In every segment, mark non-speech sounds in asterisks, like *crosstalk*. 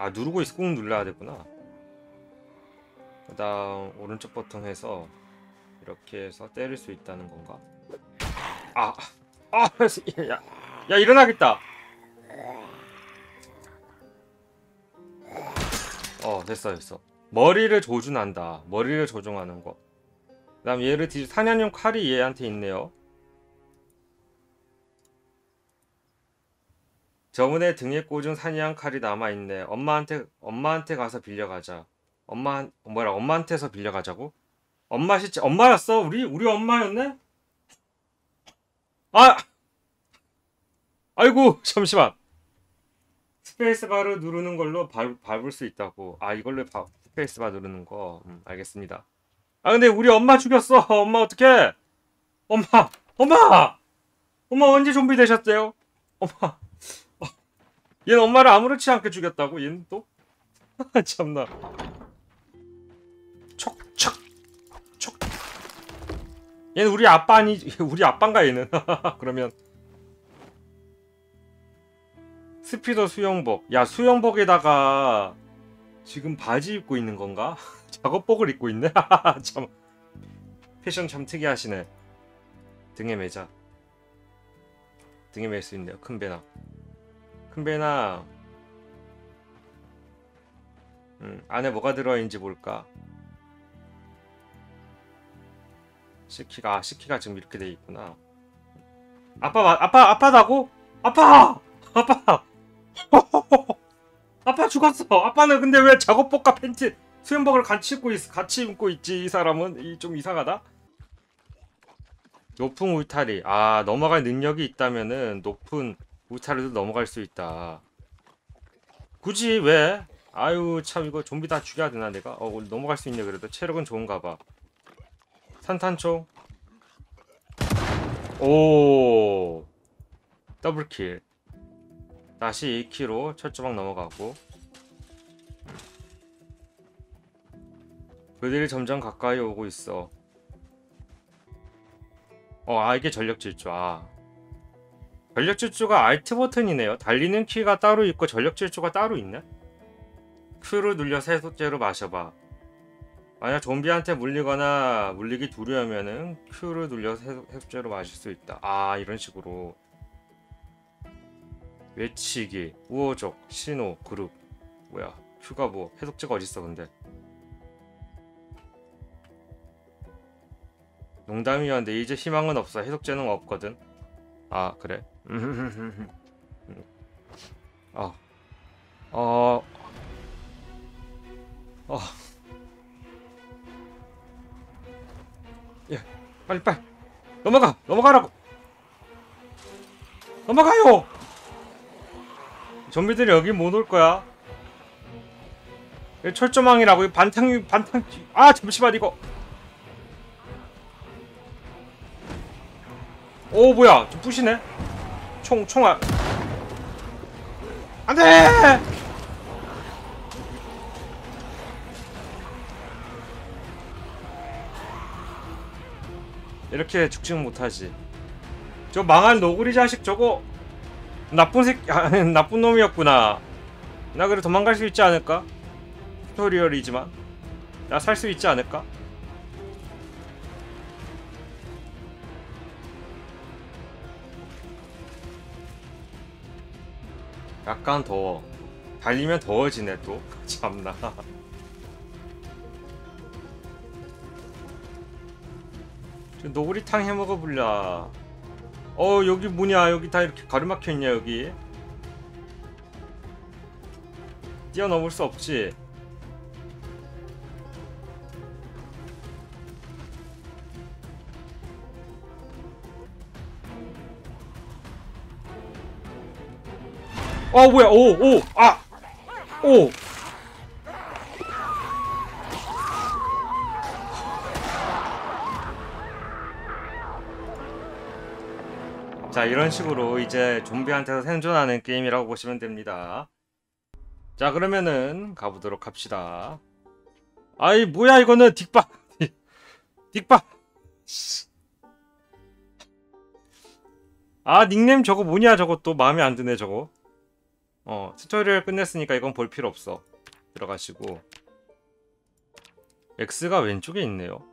아 누르고 있어. 꾹 눌러야 되구나. 그 다음 오른쪽 버튼 해서 이렇게 해서 때릴 수 있다는 건가? 아! 아! 야, 야 일어나겠다. 어 됐어 됐어. 머리를 조준한다. 머리를 조종하는 거그 다음 얘를 뒤 사냥용 칼이 얘한테 있네요 저번에 등에 꽂은 사냥 칼이 남아 있네 엄마한테 엄마한테 가서 빌려가자 엄마 뭐라 엄마한테서 빌려가자고 엄마 실제 엄마였어 우리 우리 엄마였네 아 아이고 잠시만 스페이스바를 누르는 걸로 밟, 밟을 수 있다고. 아 이걸로 바, 스페이스바 누르는 거. 음, 알겠습니다. 아 근데 우리 엄마 죽였어. 엄마 어떡해? 엄마, 엄마, 엄마 언제 좀비 되셨대요? 엄마, 어, 얘는 엄마를 아무렇지 않게 죽였다고? 얘는 또? *laughs* 참나. 촉촉, 촉. 얘는 우리 아빠 아니, *laughs* 우리 아빠인가 얘는? *laughs* 그러면. 스피더 수영복. 야, 수영복에다가 지금 바지 입고 있는 건가? 작업복을 입고 있네? 참. 패션 참 특이하시네. 등에 매자. 등에 맬 수 있네요. 큰 배나. 큰 배나. 음, 안에 뭐가 들어있는지 볼까? 시키가, 아, 시키가 지금 이렇게 돼 있구나. 아빠, 마- 아빠, 아빠다고? 아빠! 아빠! *laughs* 아빠 죽었어. 아빠는 근데 왜 작업복과 팬티, 수영복을 같이 입고 있, 같이 입고 있지? 이 사람은 이 좀 이상하다. 높은 울타리. 아 넘어갈 능력이 있다면은 높은 울타리도 넘어갈 수 있다. 굳이 왜? 아유 참 이거 좀비 다 죽여야 되나 내가? 어 우리 넘어갈 수 있네 그래도 체력은 좋은가 봐. 산탄총. 오 더블킬. 다시 2키로 첫 조각 넘어가고 그들이 점점 가까이 오고 있어 어, 아 이게 전력 질주 아 전력 질주가 알트 버튼이네요. 달리는 키가 따로 있고 전력 질주가 따로 있네? Q를 눌려서 해독제로 마셔봐. 만약 좀비한테 물리거나 물리기 두려우면은 Q를 눌려서 해독- 해독제로 마실 수 있다. 아 이런 식으로. 외치기, 우호적, 신호, 그룹. 뭐야 휴가 뭐 해독제가 어딨어 근데? 농담이었는데 이제 희망은 없어. 해독제는 없거든. 아 그래? 어. 어. 어. 예, 빨리 빨리 넘어가 넘어가라고 넘어가요 좀비들이 여기 못 올 거야. 철조망이라고 이 반탕 반탕 아 잠시만 이거. 오 뭐야 좀 부시네. 총 총알. 안돼. 이렇게 죽지는 못하지. 저 망할 노구리 자식 저거 나쁜 새끼 아, *laughs* 나쁜 놈이었구나. 나 그래 도망갈 수 있지 않을까? 튜토리얼이지만 나 살 수 있지 않을까? 약간 더워. 달리면 더워지네 또. *laughs* 참나. 저 노구리탕 해 먹어 볼라. 어 여기 뭐냐 여기 다 이렇게 가로막혀 있냐 여기 뛰어넘을 수 없지 어 뭐야 오오 아 오. 자 이런 식으로 이제 좀비한테서 생존하는 게임이라고 보시면 됩니다. 자 그러면은 가보도록 합시다. 아이 뭐야 이거는 딕바 *laughs* 딕바 아 닉네임 저거 뭐냐 저거 또 마음에 안 드네 저거 어 튜토리얼 끝냈으니까 이건 볼 필요 없어. 들어가시고. X가 왼쪽에 있네요.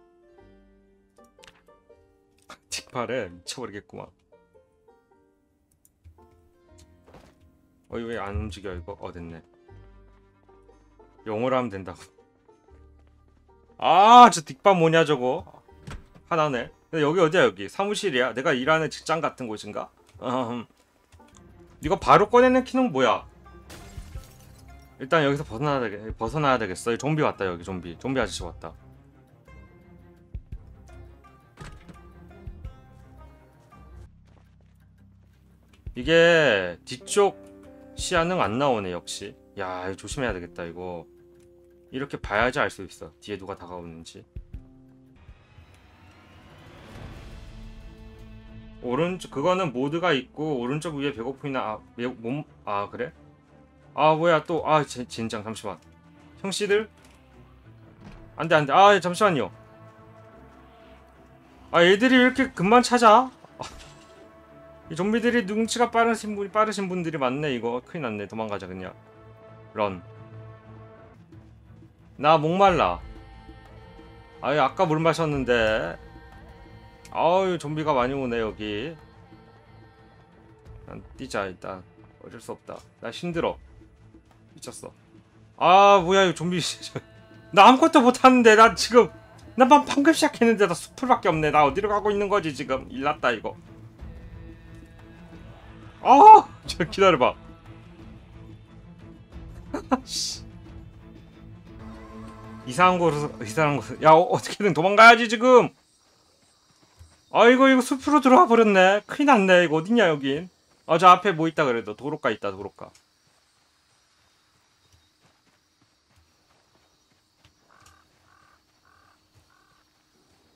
*laughs* 틱팔에 미쳐버리겠구만. 어이 왜 안 움직여 이거? 어 됐네. 영어로 하면 된다고. 아 저 딕밥 뭐냐 저거? 하나네. 근데 여기 어디야 여기? 사무실이야? 내가 일하는 직장 같은 곳인가? *laughs* 음. 이거 바로 꺼내는 키는 뭐야? 일단 여기서 벗어나야, 되겠, 벗어나야 되겠어. 이 좀비 왔다 여기 좀비. 좀비 아저씨 왔다. 이게 뒤쪽 시야는 안 나오네 역시. 야 이거 조심해야 되겠다 이거. 이렇게 봐야지 알 수 있어. 뒤에 누가 다가오는지 오른쪽 그거는 모드가 있고 오른쪽 위에 배고프이나 아, 매- 몸, 아 그래? 아 뭐야 또아 진장 잠시만 형씨들 안돼 안돼 아 잠시만요 아 애들이 왜 이렇게 금방 찾아 이 좀비들이 눈치가 빠르신 분이 빠르신 분들이 많네 이거 큰일 났네 도망가자 그냥 런. 나 목말라. 아유 아까 물 마셨는데. 아유 좀비가 많이 오네 여기. 난 뛰자 일단. 어쩔 수 없다. 나 힘들어. 미쳤어. 아 뭐야 이 좀비. *laughs* 나 아무것도 못하는데 나 지금 나 방- 방금 시작했는데 나 수풀밖에 없네. 나 어디로 가고 있는 거지 지금. 일났다 이거. 아, 저 기다려봐. 씨. *laughs* 이상한 곳으로 이상한 곳. 야 어, 어떻게든 도망가야지 지금. 아이고 이거 숲으로 들어와 버렸네. 큰일 났네. 이거 어딨냐 여긴. 아 저 앞에 뭐 있다 그래도 도로가 있다 도로가.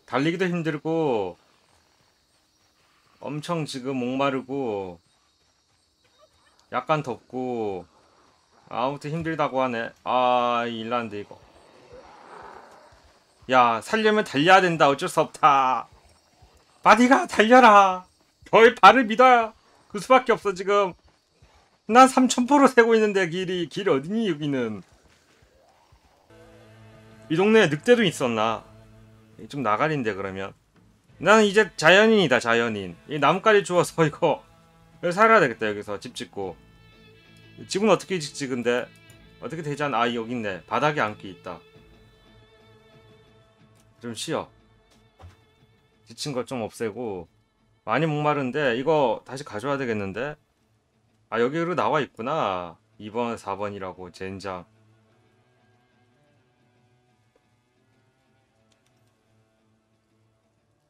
달리기도 힘들고 엄청 지금 목마르고 약간 덥고 아무튼 힘들다고 하네. 아, 이 일란데 이거. 야, 살려면 달려야 된다. 어쩔 수 없다. 바디가 달려라. 너의 발을 믿어야 그 수밖에 없어 지금. 난 3000%로 세고 있는데 길이 길 어디니 여기는. 이 동네에 늑대도 있었나? 좀 나가린데 그러면. 나는 이제 자연인이다 자연인. 이 나뭇가리 주워서 *laughs* 이거 여기 살아야 되겠다 여기서 집 짓고 집은 어떻게 짓지 근데 어떻게 되지 않아 아 여기 있네 바닥에 앉기 있다 좀 쉬어 지친 것좀 없애고 많이 목마른데 이거 다시 가져와야 되겠는데 아 여기로 나와 있구나 2번 4번이라고 젠장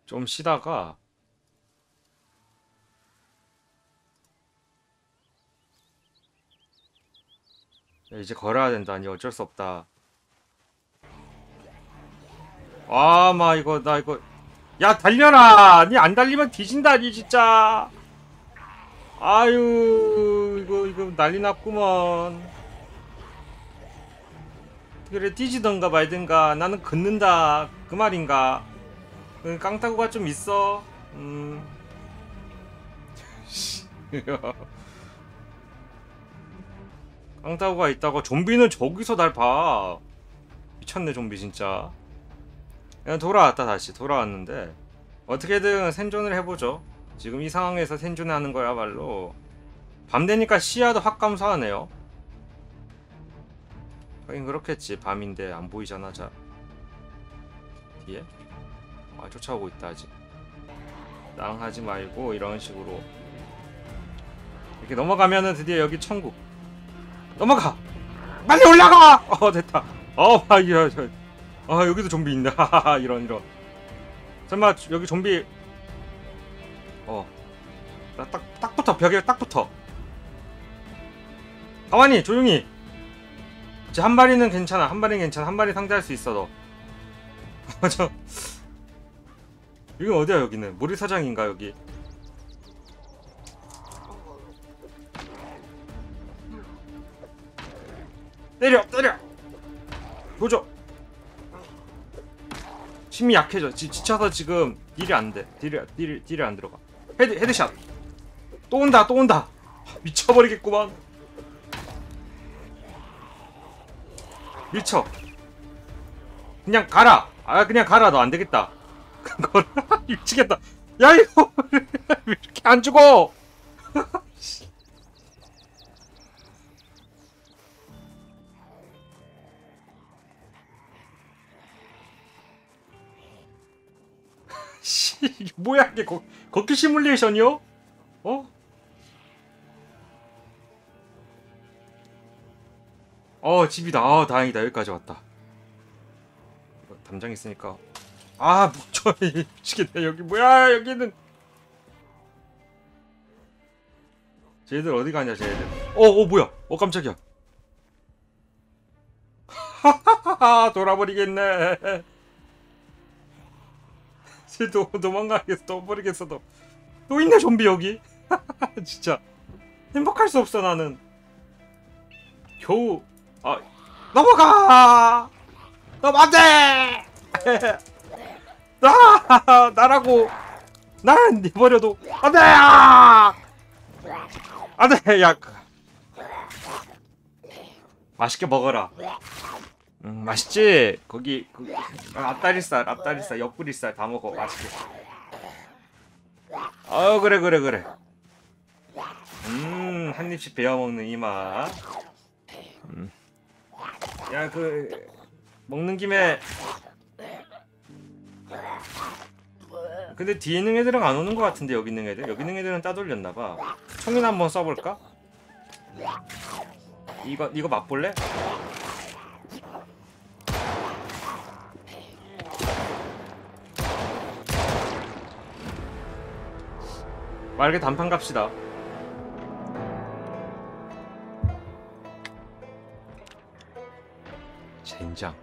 좀 쉬다가 야, 이제 걸어야 된다. 아니 어쩔 수 없다. 아, 마 이거 나 이거 야 달려라. 니 안 달리면 뒤진다. 니 진짜. 아유 이거 이거 난리 났구먼. 그래 뛰지던가 말든가 나는 긋는다 그 말인가 응, 깡타구가 좀 있어 음 *laughs* 깡타구가 있다고 좀비는 저기서 날 봐. 미쳤네 좀비 진짜. 그냥 돌아왔다 다시 돌아왔는데 어떻게든 생존을 해보죠. 지금 이 상황에서 생존하는 거야말로 밤 되니까 시야도 확 감소하네요. 하긴 그렇겠지 밤인데 안 보이잖아 자 뒤에 아 쫓아오고 있다 아직 땅 하지 말고 이런 식으로 이렇게 넘어가면은 드디어 여기 천국 넘어가! 빨리 올라가! 어 됐다. 어, 아, 야, 저, 아 여기도 좀비 있네. 하하하 이런 이런. 설마 여기 좀비? 어, 나딱딱 붙어 벽에 딱 붙어. 가만히 조용히. 이제 한 마리는 괜찮아. 한 마리는 괜찮아. 한 마리 상대할 수 있어 너. 어, *laughs* 저 여기 어디야 여기는 모리사장인가 여기? 힘이 약해져. 지, 지쳐서 지금 딜이 안 돼. 딜이, 딜, 딜이 안 들어가. 헤드, 헤드샷. 또 온다, 또 온다. 미쳐버리겠구만. 미쳐. 그냥 가라. 아, 그냥 가라. 너 안 되겠다. *laughs* 그거라. *laughs* 미치겠다. 야, 이거. 왜 이렇게 안 죽어? 이게 뭐야 이게? 거, 걷기 시뮬레이션이요? 어? 어 집이다. 아 다행이다. 여기까지 왔다. 이거 담장 있으니까. 아 묵쳐 미치겠네 *laughs* 여기 뭐야 여기는. 쟤들 어디 가냐 쟤들. 어어 뭐야? 어 깜짝이야. 하하하하 *laughs* 돌아버리겠네. 쟤 *laughs* 도 도망가겠어. 또 버리겠어 또. 또 있네 좀비 여기. *laughs* 진짜. 행복할 수 없어 나는. 겨우 아 넘어가! 넘 안돼 *laughs* 나 나라고. 난 내버려도 안돼! 안돼 야 맛있게 먹어라 음 맛있지? 거기 그, 아, 앞다리살 앞다리살 옆구리살 다 먹어. 맛있게. 어 그래 그래 그래. 음 한 입씩 베어 먹는 이맛. 야그 먹는 김에 근데 뒤에 있는 애들은 안 오는 것 같은데 여기 있는 애들? 여기 있는 애들은 따돌렸나 봐. 총이나 한번 쏴볼까? 이거 이거 맛볼래? 말게 단판 갑시다. 젠장